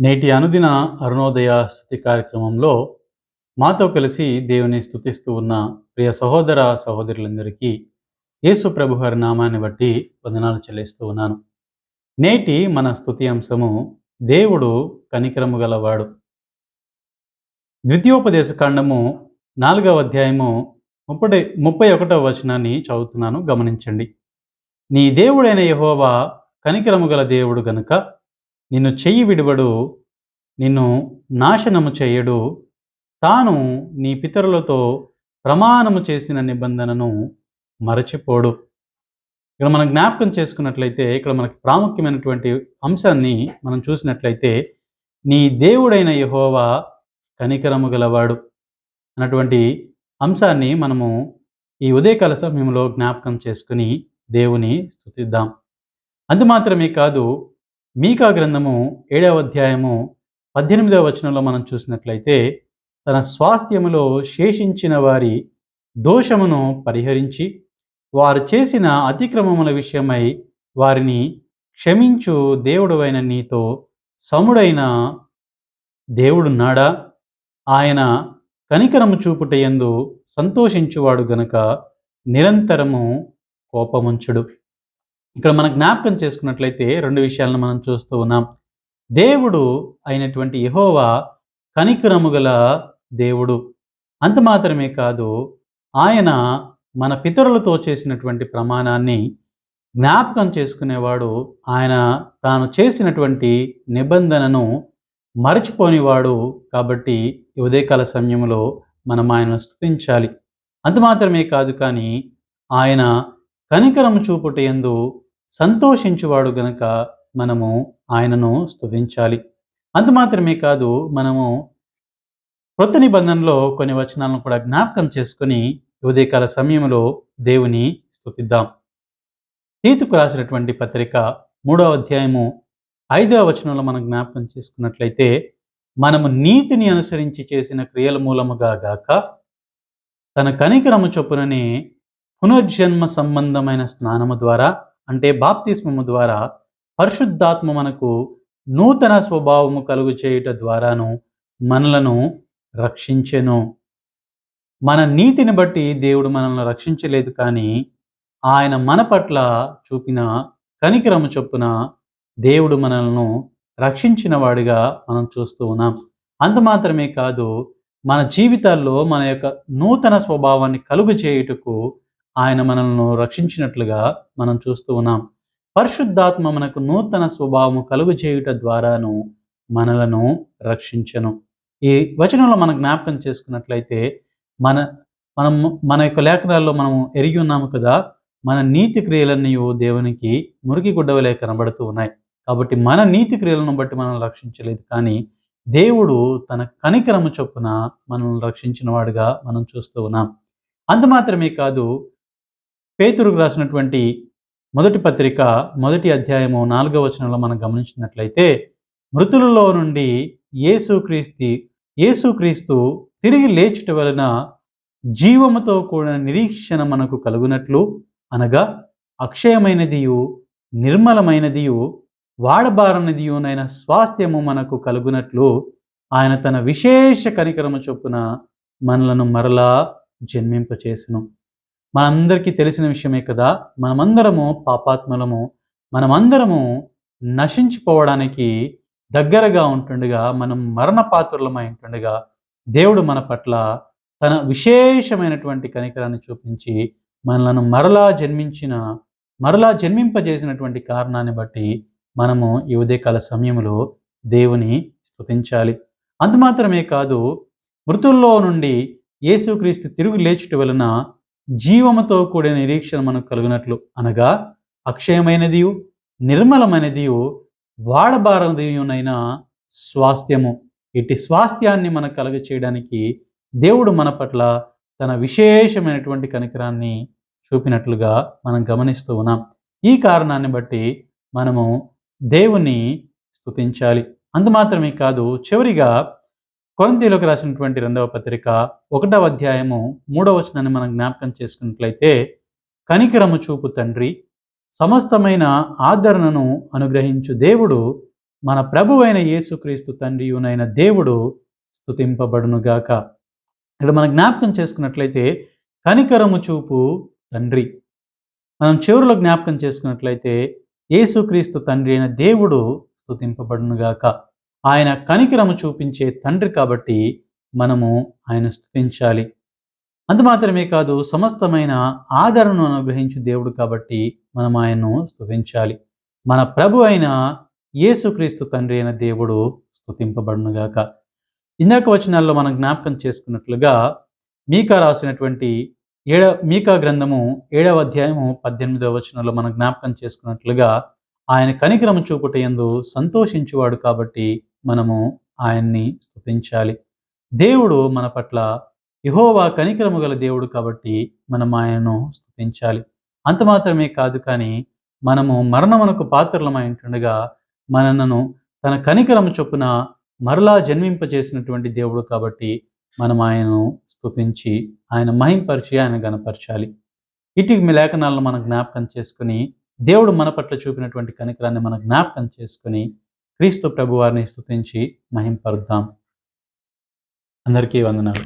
నేటి అనుదిన అరుణోదయ స్థుతి కార్యక్రమంలో మాతో కలిసి దేవుని స్థుతిస్తూ ఉన్న ప్రియ సహోదర సహోదరులందరికీ యేసు ప్రభు వారి నామాన్ని బట్టి వందనాలు చెల్లిస్తూ ఉన్నాను. నేటి మన స్థుతి అంశము దేవుడు కనికరము గలవాడు. ద్వితీయోపదేశ కాండము నాలుగవ అధ్యాయము ముప్పై ముప్పై ఒకటవ వచనాన్ని చదువుతున్నాను గమనించండి. నీ దేవుడైన యహోవా కనికరము గల దేవుడు గనుక నిన్ను చెయ్యి విడువడు నిన్ను నాశనము చేయడు. తాను నీ పితరులతో ప్రమాణము చేసిన నిబంధనను మరచిపోడు. ఇక్కడ మనం జ్ఞాపకం చేసుకున్నట్లయితే ఇక్కడ మనకి ప్రాముఖ్యమైనటువంటి అంశాన్ని మనం చూసినట్లయితే నీ దేవుడైన యహోవా కనికరము గలవాడు అన్నటువంటి అంశాన్ని మనము ఈ ఉదయకాల సమయంలో జ్ఞాపకం చేసుకుని దేవుని స్థుతిద్దాం. అందు మాత్రమే కాదు మీకా గ్రంథము ఏడవ అధ్యాయము పద్దెనిమిదవ వచనంలో మనం చూసినట్లయితే తన స్వాస్థ్యములో శేషించిన వారి దోషమును పరిహరించి వారు చేసిన అతిక్రమముల విషయమై వారిని క్షమించు దేవుడువైన నీతో సముడైన దేవుడున్నాడా? ఆయన కనికరము చూపుటయందు సంతోషించువాడు గనక నిరంతరము కోపముంచుడు. ఇక్కడ మనం జ్ఞాపకం చేసుకున్నట్లయితే రెండు విషయాలను మనం చూస్తూ ఉన్నాం. దేవుడు అయినటువంటి యహోవా కనికరము గల దేవుడు. అంత మాత్రమే కాదు ఆయన మన పితరులతో చేసినటువంటి ప్రమాణాన్ని జ్ఞాపకం చేసుకునేవాడు ఆయన తాను చేసినటువంటి నిబంధనను మరచిపోనివాడు కాబట్టి ఉదయకాల సమయంలో మనం ఆయనను స్థుతించాలి అంత మాత్రమే కాదు కానీ ఆయన కనికరం చూపుట ఎందు సంతోషించువాడు గనక మనము ఆయనను స్తుతించాలి. అంత మాత్రమే కాదు మనము కృత నిబంధనలో కొన్ని వచనాలను కూడా జ్ఞాపకం చేసుకొని ఉదయకాల సమయంలో దేవుని స్తుతిద్దాం. తీతుకు రాసినటువంటి పత్రిక మూడవ అధ్యాయము ఐదవ వచనంలో మనం జ్ఞాపకం చేసుకున్నట్లయితే మనము నీతిని అనుసరించి చేసిన క్రియల మూలముగా గాక తన కనికరము చొప్పుననే పునర్జన్మ సంబంధమైన స్నానము ద్వారా అంటే బాప్తిస్మము ద్వారా పరిశుద్ధాత్మ మనకు నూతన స్వభావము కలుగు చేయుట ద్వారాను మనలను రక్షించెను. మన నీతిని బట్టి దేవుడు మనల్ని రక్షించలేదు కానీ ఆయన మన పట్ల చూపిన కనికరము చొప్పున దేవుడు మనల్ని రక్షించిన వాడిగా మనం చూస్తూ ఉన్నాం. అంత మాత్రమే కాదు మన జీవితాల్లో మన యొక్క నూతన స్వభావాన్ని కలుగు చేయుటకు ఆయన మనల్ని రక్షించినట్లుగా మనం చూస్తూ ఉన్నాం. పరిశుద్ధాత్మ మనకు నూతన స్వభావము కలుగు చేయుట ద్వారాను మనలను రక్షించను. ఈ వచనంలో మనం జ్ఞాపకం చేసుకున్నట్లయితే మన మనం మన యొక్క లేఖనాల్లో మనం ఎరిగి ఉన్నాము కదా మన నీతి క్రియలన్నీ దేవునికి మురికి గుడ్డవలే కనబడుతూ ఉన్నాయి. కాబట్టి మన నీతి క్రియలను బట్టి మనం రక్షించలేదు. కానీ దేవుడు తన కనికరము చొప్పున మనల్ని రక్షించిన వాడుగా మనం చూస్తూ ఉన్నాం. అంత మాత్రమే కాదు పేతురుకు రాసినటువంటి మొదటి పత్రిక మొదటి అధ్యాయము నాలుగవ వచనంలో మనం గమనించినట్లయితే మృతులలో నుండి యేసుక్రీస్తు యేసుక్రీస్తు తిరిగి లేచుట వలన జీవముతో కూడిన నిరీక్షణ మనకు కలుగునట్లు అనగా అక్షయమైనదియు నిర్మలమైనదియు వాడబారనిదియునైన స్వాస్థ్యము మనకు కలుగునట్లు ఆయన తన విశేష కనికరము చొప్పున మనలను మరలా జన్మింపచేసును. మనందరికీ తెలిసిన విషయమే కదా మనమందరము పాపాత్మలము మనమందరము నశించిపోవడానికి దగ్గరగా ఉంటుండగా మనం మరణ పాత్రులమై ఉంటుండగా దేవుడు మన పట్ల తన విశేషమైనటువంటి కనికరాన్ని చూపించి మనలను మరలా జన్మించిన మరలా జన్మింపజేసినటువంటి కారణాన్ని బట్టి మనము ఈ ఉదయకాల సమయంలో దేవుని స్థుతించాలి అంత మాత్రమే కాదు మృతుల్లో నుండి యేసుక్రీస్తు తిరుగు లేచుట వలన జీవముతో కూడిన నిరీక్షణ మనకు కలుగునట్లు అనగా అక్షయమైనది నిర్మలమైనదియు వాడబారదియునైన స్వాస్థ్యము. ఇట్టి స్వాస్థ్యాన్ని మనకు కలుగ చేయడానికి దేవుడు మన పట్ల తన విశేషమైనటువంటి కనికరాన్ని చూపినట్లుగా మనం గమనిస్తూ ఉన్నాం. ఈ కారణాన్ని బట్టి మనము దేవుని స్తుతించాలి. అందుమాత్రమే కాదు చివరిగా కొరంతీలోకి రాసినటువంటి రెండవ పత్రిక ఒకటవ అధ్యాయము మూడవ వచనాన్ని మనం జ్ఞాపకం చేసుకున్నట్లయితే కనికరము చూపు తండ్రి సమస్తమైన ఆదరణను అనుగ్రహించు దేవుడు మన ప్రభు అయిన యేసుక్రీస్తు తండ్రియునైన దేవుడు స్థుతింపబడునుగాక ఇక్కడ మనం జ్ఞాపకం చేసుకున్నట్లయితే కనికరము చూపు తండ్రి. మనం చివరిలో జ్ఞాపకం చేసుకున్నట్లయితే యేసుక్రీస్తు తండ్రి అయిన దేవుడు స్తుతింపబడునుగాక. ఆయన కనికరము చూపించే తండ్రి కాబట్టి మనము ఆయన స్థుతించాలి అంత మాత్రమే కాదు సమస్తమైన ఆదరణను అనుగ్రహించు దేవుడు కాబట్టి మనం ఆయన్ను స్తుతించాలి. మన ప్రభు అయిన యేసుక్రీస్తు తండ్రి అయిన దేవుడు స్థుతింపబడునుగాక ఇందాక వచనాల్లో మనం జ్ఞాపకం చేసుకున్నట్లుగా మీకా రాసినటువంటి ఏడ మీకా గ్రంథము ఏడవ అధ్యాయము పద్దెనిమిదవ వచనంలో మనం జ్ఞాపకం చేసుకున్నట్లుగా ఆయన కనికరము చూపుట యందు సంతోషించువాడు కాబట్టి మనము ఆయన్ని స్థుతించాలి దేవుడు మన పట్ల యహోవా కనికరము గల దేవుడు కాబట్టి మనం ఆయనను స్థుతించాలి అంత మాత్రమే కాదు కానీ మనము మరణమునకు పాత్రలమై ఉంటుండగా మనలను తన కనికరము చొప్పున మరలా జన్మింపజేసినటువంటి దేవుడు కాబట్టి మనం ఆయనను స్థుతించి ఆయన మహింపరిచి ఆయన గనపరచాలి ఇటు మీ లేఖనాలను మనం జ్ఞాపకం చేసుకుని దేవుడు మన పట్ల చూపినటువంటి కనికరాన్ని మనం జ్ఞాపకం చేసుకుని క్రీస్తు ప్రభువారిని స్థుతించి మహింపరుద్దాం. అందరికీ వందనాలు.